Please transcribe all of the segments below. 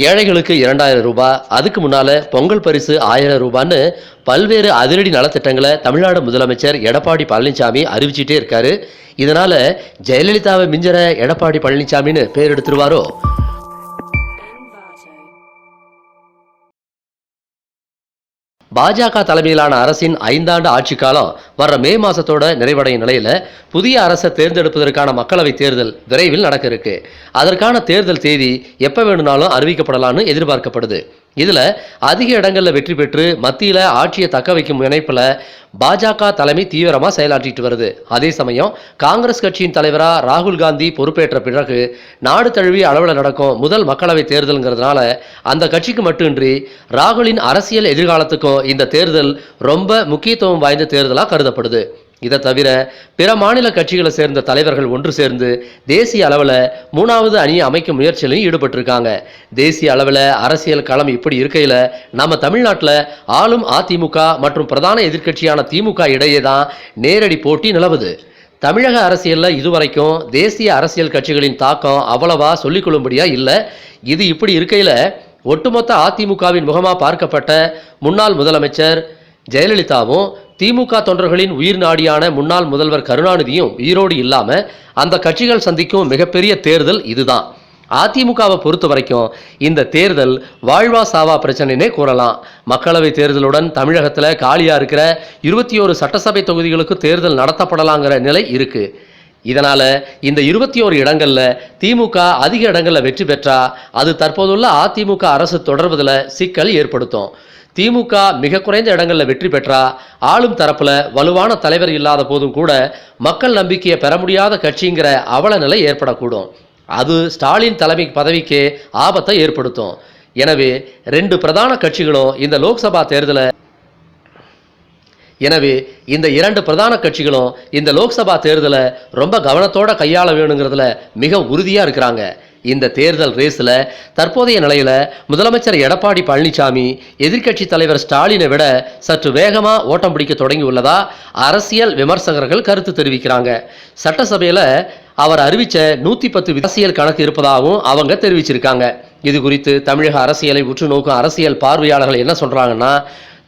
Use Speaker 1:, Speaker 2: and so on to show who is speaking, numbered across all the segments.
Speaker 1: ஏழைகளுக்கு இரண்டாயிரம் ரூபாய் அதுக்கு முன்னால பொங்கல் பரிசு ஆயிரம் ரூபான்னு பல்வேறு அதிரடி நலத்திட்டங்களை தமிழ்நாடு முதலமைச்சர் எடப்பாடி பழனிசாமி அறிவிச்சிட்டே இருக்காரு. இதனால ஜெயலலிதாவை மிஞ்சற எடப்பாடி பழனிசாமின்னு பேர் எடுத்துருவாரோ? பாஜக தலைமையிலான அரசின் ஐந்தாண்டு ஆட்சி காலம் வர்ற மே மாசத்தோட நிறைவடையும் நிலையில புதிய அரசை தேர்ந்தெடுப்பதற்கான மக்களவை தேர்தல் விரைவில் நடக்க இருக்கு. அதற்கான தேர்தல் தேதி எப்ப வேணும்னாலும் அறிவிக்கப்படலாம்னு எதிர்பார்க்கப்படுது. இதுல அதிக இடங்கள்ல வெற்றி பெற்று மத்தியில ஆட்சியை தக்க வைக்கும் முனைப்புல பாஜக தலைமை தீவிரமா செயலாற்றிட்டு வருது. அதே சமயம் காங்கிரஸ் கட்சியின் தலைவரா ராகுல் காந்தி பொறுப்பேற்ற பிறகு நாடு தழுவிய அளவில் நடக்கும் முதல் மக்களவை தேர்தலுங்கிறதுனால அந்த கட்சிக்கு மட்டுமின்றி ராகுலின் அரசியல் எதிர்காலத்துக்கும் இந்த தேர்தல் ரொம்ப முக்கியத்துவம் வாய்ந்த தேர்தலாக கருதப்படுது. இதை தவிர பிற மாநில கட்சிகளை சேர்ந்த தலைவர்கள் ஒன்று சேர்ந்து தேசிய அளவில் மூணாவது அணியை அமைக்கும் முயற்சியிலையும் ஈடுபட்டிருக்காங்க. தேசிய அளவில் அரசியல் களம் இப்படி இருக்கையில் நம்ம தமிழ்நாட்டில் ஆளும் அதிமுக மற்றும் பிரதான எதிர்க்கட்சியான திமுக இடையே தான் நேரடி போட்டி நிலவுது. தமிழக அரசியலில் இதுவரைக்கும் தேசிய அரசியல் கட்சிகளின் தாக்கம் அவ்வளவா சொல்லிக்கொள்ளும்படியா இல்லை. இது இப்படி இருக்கையில் ஒட்டுமொத்த அதிமுகவின் முகமாக பார்க்கப்பட்ட முன்னாள் முதலமைச்சர் ஜெயலலிதாவும் திமுக தொண்டர்களின் உயிர் நாடியான முன்னாள் முதல்வர் கருணாநிதியும் உயிரோடு இல்லாம அந்த கட்சிகள் சந்திக்கும் மிகப்பெரிய தேர்தல் இதுதான். அதிமுகவை பொறுத்த வரைக்கும் இந்த தேர்தல் வாழ்வா சாவா பிரச்சனைனே கூறலாம். மக்களவை தேர்தலுடன் தமிழகத்தில் காலியாக இருக்கிற இருபத்தி ஒரு சட்டசபை தொகுதிகளுக்கு தேர்தல் நடத்தப்படலாங்கிற நிலை இருக்குது இதனால இந்த இருபத்தி ஓரு இடங்கள்ல திமுக அதிக இடங்களில் வெற்றி பெற்றா அது தற்போதுள்ள அதிமுக அரசு தொடர்வதில் சிக்கல் ஏற்படுத்தும். திமுக மிக குறைந்த இடங்களில் வெற்றி பெற்றா ஆளும் தரப்பில் வலுவான தலைவர் இல்லாத போதும் கூட மக்கள் நம்பிக்கையை பெற முடியாத கட்சிங்கிற அவல நிலை ஏற்படக்கூடும். அது ஸ்டாலின் தலைமை பதவிக்கே ஆபத்தை ஏற்படுத்தும். எனவே ரெண்டு பிரதான கட்சிகளும் இந்த லோக்சபா தேர்தலை எனவே இந்த இரண்டு பிரதான கட்சிகளும் இந்த லோக்சபா தேர்தலை ரொம்ப கவனத்தோட கையாள வேணுங்கிறதுல மிக உறுதியாக இருக்கிறாங்க. இந்த தேர்தல் ரேஸில் தற்போதைய நிலையில் முதலமைச்சர் எடப்பாடி பழனிசாமி எதிர்க்கட்சி தலைவர் ஸ்டாலினை விட சற்று வேகமாக ஓட்டம் பிடிக்க தொடங்கியுள்ளதா அரசியல் விமர்சகர்கள் கருத்து தெரிவிக்கிறாங்க. சட்டசபையில் அவர் அறிவிச்ச நூற்றி பத்து அரசியல் கணக்கு இருப்பதாகவும் அவங்க தெரிவிச்சிருக்காங்க. இது குறித்து தமிழக அரசியலை உற்று நோக்கும் அரசியல் பார்வையாளர்கள் என்ன சொல்கிறாங்கன்னா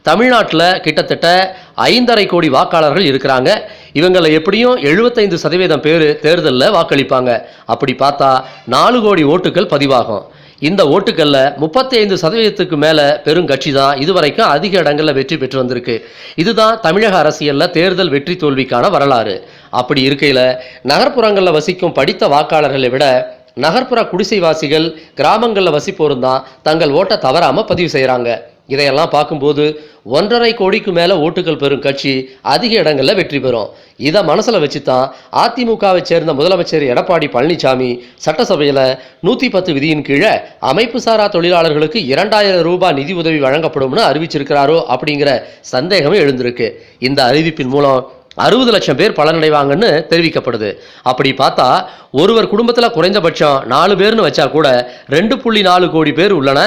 Speaker 1: தமிழ்நாட்டில் கிட்டத்தட்ட ஐந்தரை கோடி வாக்காளர்கள் இருக்கிறாங்க. இவங்களை எப்படியும் எழுபத்தைந்து சதவீதம் பேர் தேர்தலில் வாக்களிப்பாங்க. அப்படி பார்த்தா நாலு கோடி ஓட்டுகள் பதிவாகும். இந்த ஓட்டுகளில் முப்பத்தி ஐந்து சதவீதத்துக்கு மேலே பெரும் கட்சி தான் இதுவரைக்கும் அதிக இடங்களில் வெற்றி பெற்று வந்திருக்கு. இதுதான் தமிழக அரசியலில் தேர்தல் வெற்றி தோல்விக்கான வரலாறு. அப்படி இருக்கையில் நகர்ப்புறங்களில் வசிக்கும் படித்த வாக்காளர்களை விட நகர்ப்புற குடிசைவாசிகள் கிராமங்களில் வசிப்போரும் தான் தங்கள் ஓட்டை தவறாமல் பதிவு செய்கிறாங்க இதையெல்லாம் பார்க்கும்போது ஒன்றரை கோடிக்கு மேலே ஓட்டுகள் பெறும் கட்சி அதிக இடங்களில் வெற்றி பெறும். இதை மனசில் வச்சு தான் அதிமுகவை சேர்ந்த முதலமைச்சர் எடப்பாடி பழனிசாமி சட்டசபையில் நூற்றி பத்து விதியின் கீழே அமைப்பு சாரா தொழிலாளர்களுக்கு இரண்டாயிரம் ரூபாய் நிதி உதவி வழங்கப்படும்னு அறிவிச்சிருக்கிறாரோ அப்படிங்கிற சந்தேகமே எழுந்திருக்கு. இந்த அறிவிப்பின் மூலம் அறுபது லட்சம் பேர் பலனடைவாங்கன்னு தெரிவிக்கப்படுது. அப்படி பார்த்தா ஒருவர் குடும்பத்தில் குறைந்தபட்சம் நாலு பேர்னு வச்சா கூட ரெண்டு புள்ளி நாலு கோடி பேர் உள்ளன.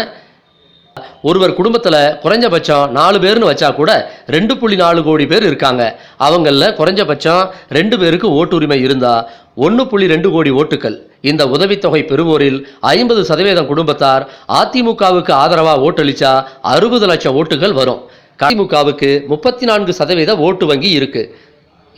Speaker 1: ஒருவர் குடும்பத்தில் குறைஞ்சபட்சம் நாலு பேர்னு வச்சா கூட ரெண்டு புள்ளி நாலு கோடி பேர் இருக்காங்க. அவங்களில் குறைஞ்சபட்சம் ரெண்டு பேருக்கு ஓட்டுரிமை இருந்தால் ஒன்று புள்ளி ரெண்டு கோடி ஓட்டுகள் இந்த உதவித்தொகை பெறுவோரில் ஐம்பது சதவீதம் குடும்பத்தார் அதிமுகவுக்கு ஆதரவாக ஓட்டளிச்சா அறுபது லட்சம் ஓட்டுகள் வரும். அதிமுகவுக்கு முப்பத்தி நான்கு சதவீத ஓட்டு வங்கி இருக்கு.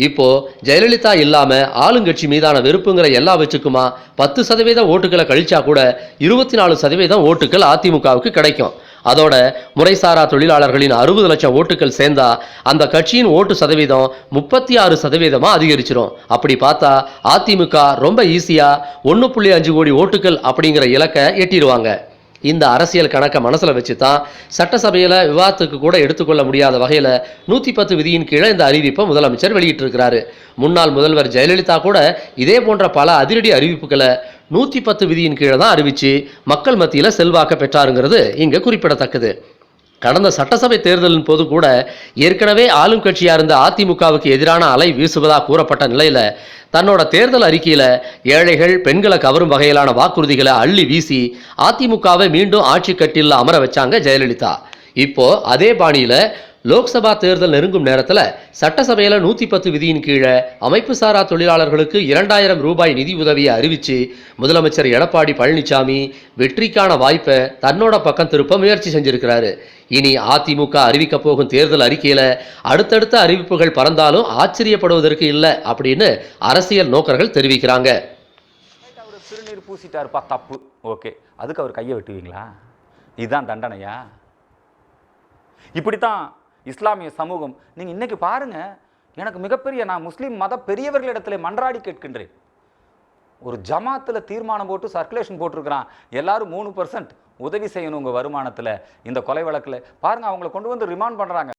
Speaker 1: இப்போ ஜெயலலிதா இல்லாம ஆளுங்கட்சி மீதான வெறுப்புங்கிற எல்லா வச்சுக்குமா பத்து சதவீத ஓட்டுகளை கழிச்சா கூட இருபத்தி நாலு சதவீதம் ஓட்டுகள் அதிமுகவுக்கு கிடைக்கும். அதோட முறைசாரா தொழிலாளர்களின் அறுபது லட்சம் ஓட்டுகள் சேர்ந்தா அந்த கட்சியின் ஓட்டு சதவீதம் முப்பத்தி ஆறு சதவீதமா அதிகரிச்சிடும் அப்படி பார்த்தா அதிமுக ரொம்ப ஈஸியா ஒன்று புள்ளி அஞ்சு கோடி ஓட்டுகள் அப்படிங்கிற இலக்கை எட்டிடுவாங்க. இந்த அரசியல் கணக்கை மனசில் வச்சு தான் சட்டசபையில் விவாதத்துக்கு கூட எடுத்துக்கொள்ள முடியாத வகையில் நூற்றி பத்து விதியின் கீழே இந்த அறிவிப்பை முதலமைச்சர் வெளியிட்டிருக்கிறாரு. முன்னாள் முதல்வர் ஜெயலலிதா கூட இதே போன்ற பல அதிரடி அறிவிப்புகளை நூற்றி பத்து விதியின் கீழே தான் அறிவித்து மக்கள் மத்தியில் செல்வாக்க பெற்றாருங்கிறது இங்கே குறிப்பிடத்தக்கது. கடந்த சட்டசபை தேர்தலின் போது கூட ஏற்கனவே ஆளும் கட்சியாக இருந்த அதிமுகவுக்கு எதிரான அலை வீசுவதாக கூறப்பட்ட நிலையில் தன்னோட தேர்தல் அறிக்கையில் ஏழைகள் பெண்களை கவரும் வகையிலான வாக்குறுதிகளை அள்ளி வீசி அதிமுகவை மீண்டும் ஆட்சி கட்டியில் அமர வச்சாங்க ஜெயலலிதா. இப்போ அதே பாணியில் லோக்சபா தேர்தல் நெருங்கும் நேரத்தில் சட்டசபையில் நூற்றி பத்து விதியின் கீழே அமைப்பு சாரா தொழிலாளர்களுக்கு இரண்டாயிரம் ரூபாய் நிதி உதவியை அறிவித்து முதலமைச்சர் எடப்பாடி பழனிசாமி வெற்றிக்கான வாய்ப்பை தன்னோட பக்கம் திருப்ப முயற்சி செஞ்சிருக்கிறாரு. இனி அதிமுக அறிவிக்க போகும் தேர்தல் அறிக்கையில் அடுத்தடுத்த அறிவிப்புகள் பறந்தாலும் ஆச்சரியப்படுவதற்கு இல்லை அப்படின்னு அரசியல் நோக்கர்கள் தெரிவிக்கிறாங்க.
Speaker 2: அவர் சிறுநீர் பூசிட்டாருப்பா தப்பு. ஓகே. அதுக்கு அவர் கையை வெட்டுவீங்களா? இதுதான் தண்டனையா? இப்படித்தான் இஸ்லாமிய சமூகம். நீங்கள் இன்றைக்கி பாருங்க எனக்கு மிகப்பெரிய நான் முஸ்லீம் மத பெரியவர்களிடத்தில் மன்றாடி கேட்கின்றேன். ஒரு ஜமாத்தில் தீர்மானம் போட்டு சர்க்குலேஷன் போட்டிருக்கிறான். எல்லாரும் மூணு பர்சன்ட் உதவி செய்யணும் உங்கள் வருமானத்தில் இந்த கொலை வழக்கில். பாருங்கள் அவங்கள கொண்டு வந்து ரிமாண்ட் பண்ணுறாங்க